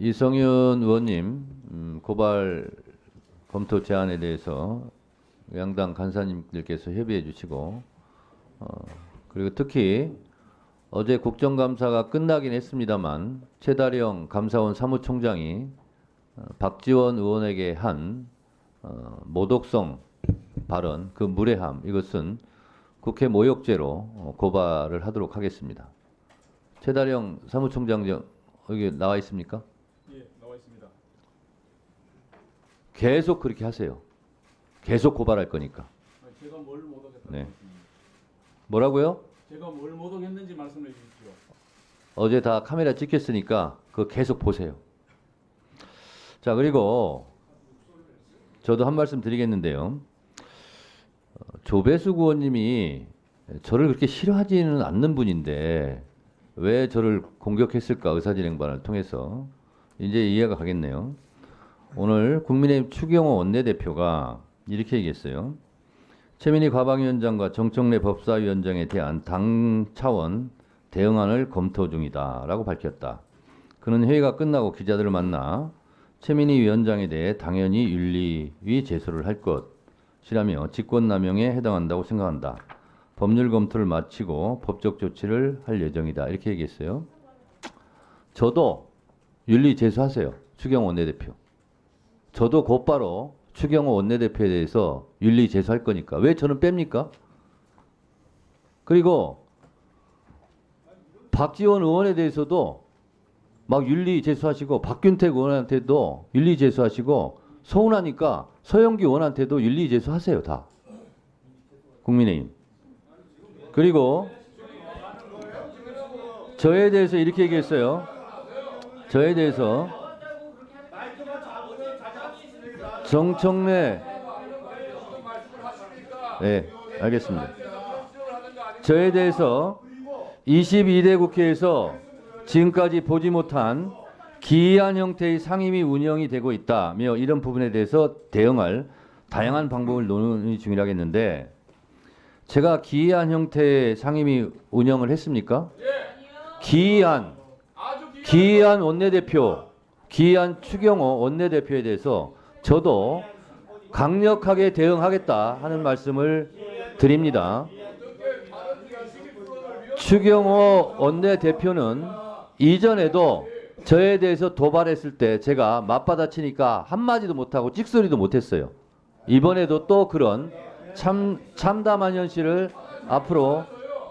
이성윤 의원님 음, 고발 검토 제안에 대해서 양당 간사님들께서 협의해 주시고 어, 그리고 특히 어제 국정감사가 끝나긴 했습니다만 최다령 감사원 사무총장이 어, 박지원 의원에게 한 어, 모독성 발언, 그 무례함 이것은 국회 모욕죄로 어, 고발을 하도록 하겠습니다. 최다령 사무총장 저- 여기 나와 있습니까? 예, 나와 있습니다. 계속 그렇게 하세요. 계속 고발할 거니까. 아, 제가 뭘 모독했다고 네. 뭐라고요? 제가 뭘 모독했는지 말씀해 주십시오. 어제 다 카메라 찍혔으니까 그거 계속 보세요. 자, 그리고 저도 한 말씀 드리겠는데요. 어, 조배수 의원님이 저를 그렇게 싫어하지는 않는 분인데 왜 저를 공격했을까 의사진행반을 통해서 이제 이해가 가겠네요. 오늘 국민의힘 추경호 원내대표가 이렇게 얘기했어요. 최민희 과방위원장과 정청래 법사위원장에 대한 당 차원 대응안을 검토 중이다라고 밝혔다. 그는 회의가 끝나고 기자들을 만나 최민희 위원장에 대해 당연히 윤리위 제소를 할 것이라며 직권남용에 해당한다고 생각한다. 법률 검토를 마치고 법적 조치를 할 예정이다. 이렇게 얘기했어요. 저도 윤리 제소하세요. 추경호 원내대표. 저도 곧바로 추경호 원내대표에 대해서 윤리 제소할 거니까. 왜 저는 뺍니까? 그리고 박지원 의원에 대해서도 막 윤리 제소하시고 박균택 의원한테도 윤리 제소하시고 서운하니까 서영기 의원한테도 윤리 제소하세요 다. 국민의힘. 그리고 저에 대해서 이렇게 얘기했어요. 저에 대해서 정청래 네 알겠습니다 저에 대해서 22대 국회에서 지금까지 보지 못한 기이한 형태의 상임위 운영이 되고 있다며 이런 부분에 대해서 대응할 다양한 방법을 논의 중이라겠는데 제가 기이한 형태의 상임위 운영을 했습니까? 기이한 기이한 원내대표 기이한 추경호 원내대표에 대해서 저도 강력하게 대응하겠다 하는 말씀을 드립니다. 추경호 원내대표는 이전에도 저에 대해서 도발했을 때 제가 맞받아치니까 한마디도 못하고 찍소리도 못했어요. 이번에도 또 그런 참, 참담한 현실을 앞으로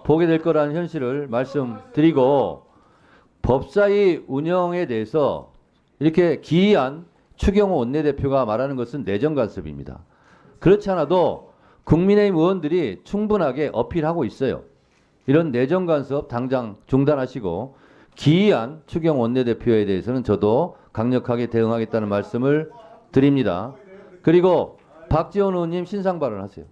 보게 될 거라는 현실을 말씀드리고 법사위 운영에 대해서 이렇게 기이한 추경호 원내대표가 말하는 것은 내정 간섭입니다. 그렇지 않아도 국민의힘 의원들이 충분하게 어필하고 있어요. 이런 내정 간섭 당장 중단하시고 기이한 추경 원내대표에 대해서는 저도 강력하게 대응하겠다는 말씀을 드립니다. 그리고 박지원 의원님 신상 발언하세요.